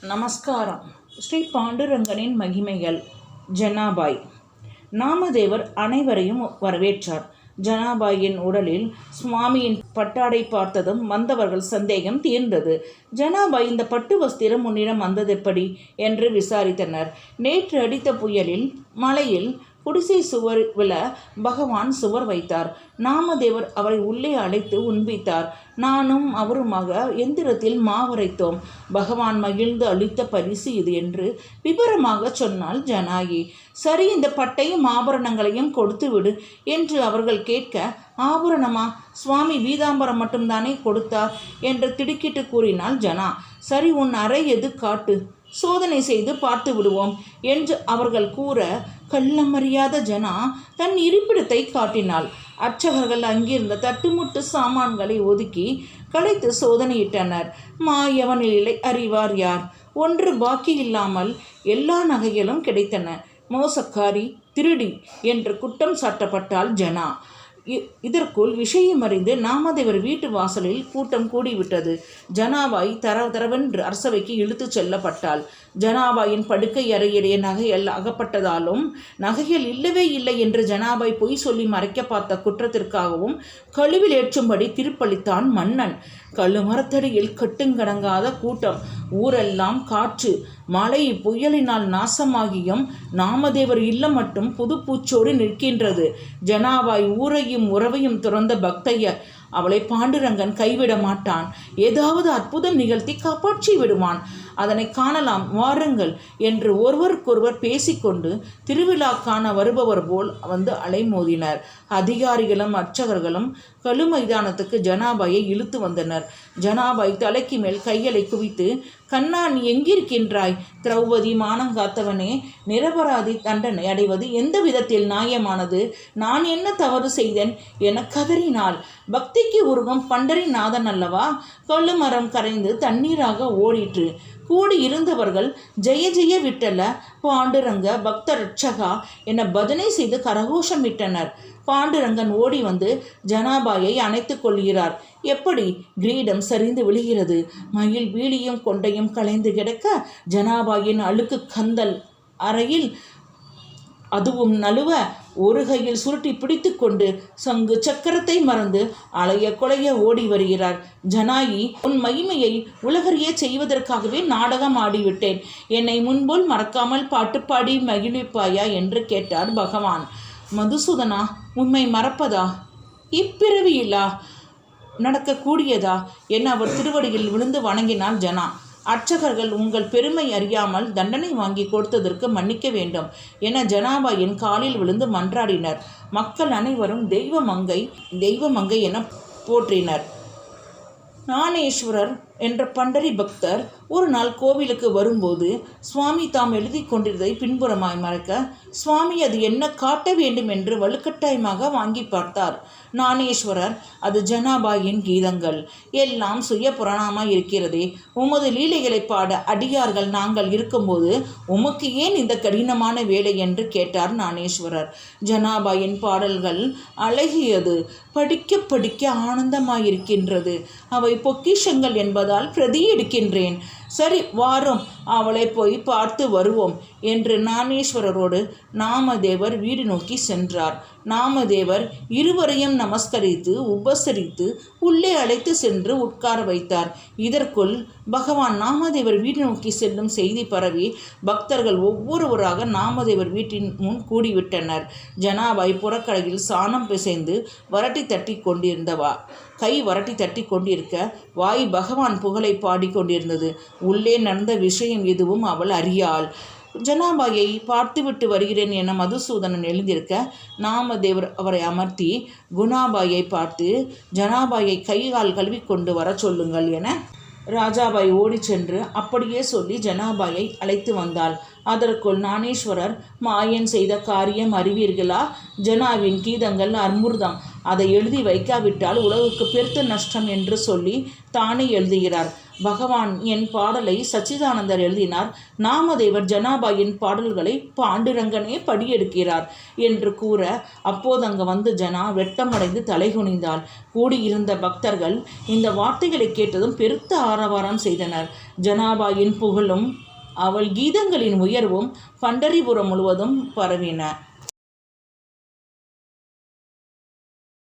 நமஸ்காரம். ஸ்ரீ பாண்டுரங்கனின் மகிமைகள். ஜனாபாய். நாமதேவர் அனைவரையும் வரவேற்றார். ஜனாபாயின் உடலில் சுவாமியின் பட்டாடை பார்த்ததும் வந்தவர்கள் சந்தேகம் தீர்ந்தது. ஜனாபாய் இந்த பட்டு வஸ்திரம் உன்னிடம் வந்ததெப்படி? என்று விசாரித்தனர். நேற்று அடித்த புயலில் மலையில் குடிசை சுவர் விழ பகவான் சுவர் வைத்தார். நாமதேவர் அவரை உள்ளே அழைத்து உண்பித்தார். நானும் அவருமாக எந்திரத்தில் மாவரைத்தோம். பகவான் மகிழ்ந்து அளித்த பரிசு இது என்று விபரமாக சொன்னாள் ஜனாயி சரி இந்த பட்டையும் ஆபரணங்களையும் கொடுத்து விடு என்று அவர்கள் கேட்க ஆபரணமா? சுவாமி வீதாம்பரம் மட்டும்தானே கொடுத்தார்? என்று திடுக்கிட்டு கூறினாள் ஜனா. சரி உன் அறை எது? காட்டு. சோதனை செய்து பார்த்து விடுவோம் என்று அவர்கள் கூற கள்ளமறியாத ஜனா தன் இருப்பிடத்தை காட்டினாள். அர்ச்சகர்கள் அங்கிருந்த தட்டுமுட்டு சாமான்களை ஒதுக்கி கலைத்து சோதனையிட்டனர். மாயவனிலை அறிவார் யார்? ஒன்று பாக்கி இல்லாமல் எல்லா நகைகளும் கிடைத்தன. மோசக்காரி திருடி என்று குற்றம் சாட்டப்பட்டாள் ஜனா. இதற்குள் விஷயம் அறிந்து நாமதேவர் வீட்டு வாசலில் கூட்டம் கூடிவிட்டது. ஜனாபாய் தர தரவென்று அரசவைக்கு இழுத்துச் செல்லப்பட்டாள். ஜனாபாயின் படுக்கை அறையிலே நகைகள் அகப்பட்டதாலும் நகைகள் இல்லவே இல்லை என்று ஜனாபாய் பொய் சொல்லி மறைக்க பார்த்த குற்றத்திற்காகவும் கழுவில் ஏற்றும்படி திருப்பளித்தான் மன்னன். கழுமரத்தடியில் கட்டுங்கடங்காத கூட்டம். ஊரெல்லாம் காற்று. மழை புயலினால் நாசமாகியும் நாமதேவர் இல்லம் மட்டும் புதுப்பூச்சோடு நிற்கின்றது. ஜனாவாய் ஊரையும் உறவையும் துறந்த பக்தையர் அவளை பாண்டுரங்கன் கைவிட மாட்டான். ஏதாவது அற்புதம் நிகழ்த்தி காப்பாற்றி விடுவான். அதனை காணலாம் வாருங்கள் என்று ஒருவருக்கொருவர் பேசிக்கொண்டு திருவிழா காண வருபவர் போல் வந்து அலைமோதினர். அதிகாரிகளும் அர்ச்சகர்களும் கழு மைதானத்துக்கு ஜனாபாயை இழுத்து வந்தனர். ஜனாபாய் தலைக்கு மேல் கைகளை குவித்து கண்ணா நீ எங்கிருக்கின்றாய்? திரௌபதி மானங்காத்தவனே நிரபராதி தண்டனை அடைவது எந்த விதத்தில் நியாயமானது? நான் என்ன தவறு செய்தேன்? என கதறினாள். பக்திக்கு உருவம் பண்டரிநாதன் அல்லவா? கொள்ளுமரம் கரைந்து தண்ணீராக ஓடிற்று. கூடியிருந்தவர்கள் ஜெய ஜெய விட்டல பாண்டுரங்க பக்த ரட்சகா என பஜனை செய்து கரகோஷம் விட்டனர் பாண்டுரங்கன் ஓடி வந்து ஜனாபாயை அணைத்து கொள்கிறார். எப்படி? கிரீடம் சரிந்து விழுகிறது. மயில் வீழியும் கொண்டையும் கலைந்து கிடக்க ஜனாபாயின் அழுக்கு கந்தல் அறையில் அதுவும் நழுவ ஒரு கையில் சுருட்டி பிடித்துக்கொண்டு சங்கு சக்கரத்தை மறந்து அலைய கொலைய ஓடி வருகிறார். ஜனாயி உன் மகிமையை உலகறிய செய்வதற்காகவே நாடகம் ஆடிவிட்டேன். என்னை முன்போல் மறக்காமல் பாட்டு பாடி மகிழ்விப்பாயா? என்று கேட்டார் பகவான். மதுசூதனா உண்மை மறப்பதா? இப்பிறவியில்லா நடக்கக்கூடியதா? என அவர் திருவடியில் விழுந்து வணங்கினாள் ஜனா. அர்ச்சகர்கள் உங்கள் பெருமை அறியாமல் தண்டனை வாங்கி கொடுத்ததற்கு மன்னிக்க வேண்டும் என ஜனாபாயின் காலில் விழுந்து மன்றாடினர். மக்கள் அனைவரும் தெய்வ மங்கை தெய்வ மங்கை என போற்றினர். ஞானேஸ்வரர் என்ற பண்டரி பக்தர் ஒரு நாள் கோவிலுக்கு வரும்போது சுவாமி தாம் எழுதி கொண்டிருந்ததை பின்புறமாய் மறக்க சுவாமி அது என்ன காட்ட வேண்டும் என்று வலுக்கட்டாயமாக வாங்கி பார்த்தார். நானேஸ்வரர் அது ஜனாபாயின் கீதங்கள். எல்லாம் சுய புராணமாய் இருக்கிறதே. உமது லீலைகளை பாட அடியார்கள் நாங்கள் இருக்கும்போது உமக்கு ஏன் இந்த கடினமான வேலை? என்று கேட்டார் நானேஸ்வரர் ஜனாபாயின் பாடல்கள் அழகியது. படிக்க படிக்க ஆனந்தமாயிருக்கின்றது. அவை பொக்கிஷங்கள் என்பது என்பதால் பிரதி எடுக்கின்றேன் சரி வாரும். அவளை போய் பார்த்து வருவோம் என்று நாமேஸ்வரரோடு நாமதேவர் வீடு நோக்கி சென்றார். நாமதேவர் இருவரையும் நமஸ்கரித்து உபசரித்து உள்ளே அழைத்து சென்று உட்கார வைத்தார். இதற்குள் பகவான் நாமதேவர் வீடு நோக்கி செல்லும் செய்தி பரவி பக்தர்கள் ஒவ்வொருவராக நாமதேவர் வீட்டின் முன் கூடிவிட்டனர். ஜனாபாய் புறக்கடையில் சாணம் பிசைந்து வரட்டி தட்டி கொண்டிருந்தவா? கை வரட்டி தட்டி கொண்டிருக்க வாய் பகவான் புகழை பாடிக்கொண்டிருந்தது உள்ளே நடந்த விஷயம் எதுவும் அவள் அறியாள். ஜனாபாயை பார்த்துவிட்டு வருகிறேன் என மதுசூதனன் எழுந்திருக்க நாமதேவர் அவரை அமர்த்தி குணாபாயை பார்த்து ஜனாபாயை கை கால் கழுவி கொண்டு வர சொல்லுங்கள் என ராஜாபாய் ஓடிச் சென்று அப்படியே சொல்லி ஜனாபாயை அழைத்து வந்தாள். அதற்குள் நானேஸ்வரர் மாயன் செய்த காரியம் அறிவீர்களா? ஜனாவின் கீதங்கள் அற்புதம். அதை எழுதி வைக்காவிட்டால் உலகுக்கு பெருத்த நஷ்டம் என்று சொல்லி தானே எழுதுகிறார். பகவான் என் பாடலை சச்சிதானந்தர் எழுதினார். நாமதேவர் ஜனாபாயின் பாடல்களை பாண்டுரங்கனே படியெடுக்கிறார் என்று கூற அப்போது அங்கு வந்து ஜனா வெட்டமடைந்து தலைகுனிந்தாள் கூடியிருந்த பக்தர்கள் இந்த வார்த்தைகளை கேட்டதும் பெருத்த ஆரவாரம் செய்தனர். ஜனாபாயின் புகழும் அவள் கீதங்களின் உயர்வும் பண்டரிபுரம் முழுவதும் பரவின.